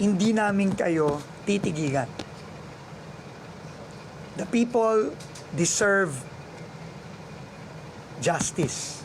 hindi namin kayo titigilan. The people deserve justice.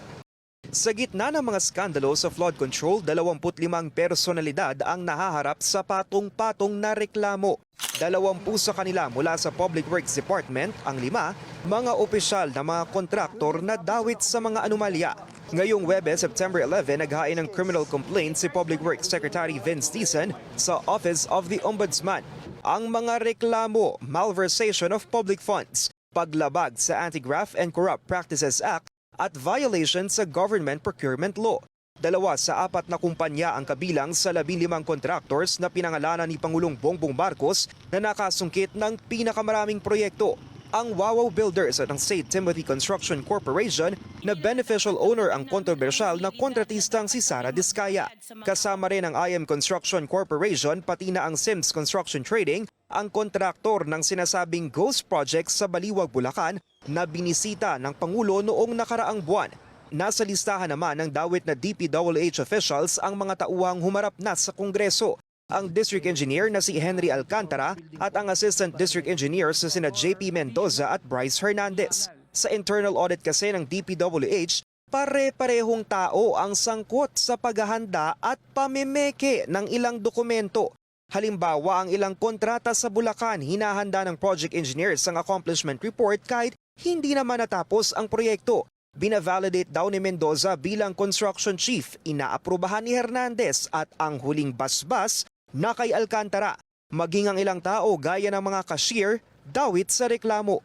Sa gitna ng mga skandalo sa flood control, 25 personalidad ang nahaharap sa patong-patong na reklamo. Dalawampu sa kanila mula sa Public Works Department, ang lima, mga opisyal na mga kontraktor na dawit sa mga anomalya. Ngayong Webes, September 11, naghain ng criminal complaint si Public Works Secretary Vince Dizon sa Office of the Ombudsman. Ang mga reklamo, malversation of public funds, paglabag sa Anti-Graft and Corrupt Practices Act at violation sa government procurement law. Dalawa sa apat na kumpanya ang kabilang sa 15 contractors na pinangalanan ni Pangulong Bongbong Marcos na nakasungkit ng pinakamaraming proyekto. Ang Wawaw Builders at ang St. Timothy Construction Corporation na beneficial owner ang kontrobersyal na kontratistang si Sara Diskaya. Kasama rin ang IM Construction Corporation pati na ang Sims Construction Trading ang kontraktor ng sinasabing ghost project sa Baliwag, Bulacan na binisita ng Pangulo noong nakaraang buwan. Nasa listahan naman ng dawit na DPWH officials ang mga tauhang humarap na sa Kongreso. Ang District Engineer na si Henry Alcantara at ang Assistant District Engineers na sina JP Mendoza at Bryce Hernandez. Sa internal audit kasi ng DPWH, pare-parehong tao ang sangkot sa paghahanda at pamimeke ng ilang dokumento. Halimbawa, ang ilang kontrata sa Bulacan hinahanda ng project engineers ang accomplishment report kahit hindi naman natapos ang proyekto. Binavalidate daw ni Mendoza bilang construction chief, inaaprubahan ni Hernandez at ang huling basbas na kay Alcantara. Maging ang ilang tao gaya ng mga cashier, dawit sa reklamo.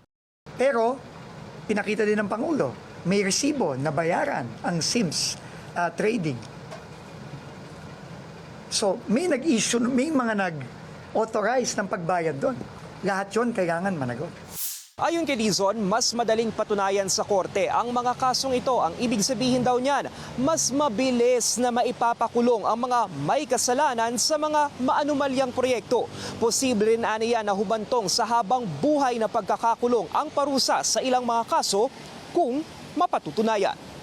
Pero, pinakita din ng Pangulo, may resibo na bayaran ang SIMS uh, trading. So, may nag-issue, may mga nag-authorize ng pagbayad doon. Lahat yon kailangan managot. Ayon kay Dizon, mas madaling patunayan sa korte ang mga kasong ito. Ang ibig sabihin daw niyan, mas mabilis na maipapakulong ang mga may kasalanan sa mga maanumalyang proyekto. Posible rin aniya na humantong sa habang buhay na pagkakakulong ang parusa sa ilang mga kaso kung mapatutunayan.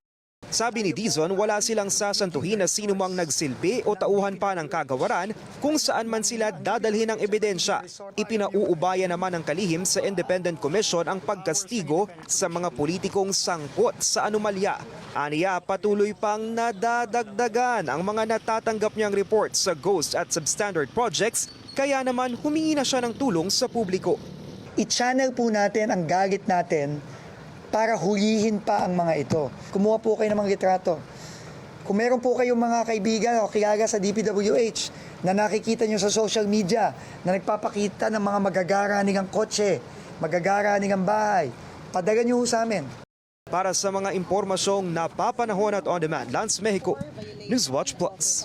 Sabi ni Dizon, wala silang sasantuhin na sino mang nagsilbi o tauhan pa ng kagawaran kung saan man sila dadalhin ng ebidensya. Ipinauubaya naman ng kalihim sa Independent Commission ang pagkastigo sa mga politikong sangkot sa anomalya. Aniya, patuloy pang nadadagdagan ang mga natatanggap niyang report sa ghost at substandard projects, kaya naman humingi na siya ng tulong sa publiko. I-channel po natin ang galit natin para hulihin pa ang mga ito. Kumuha po kayo ng mga litrato. Kung meron po kayong mga kaibigan o kilala sa DPWH na nakikita nyo sa social media na nagpapakita ng mga magagaraning ang kotse, magagaraning ang bahay, padala nyo sa amin. Para sa mga impormasyong napapanahon at on-demand, Lance Mexico, Newswatch Plus.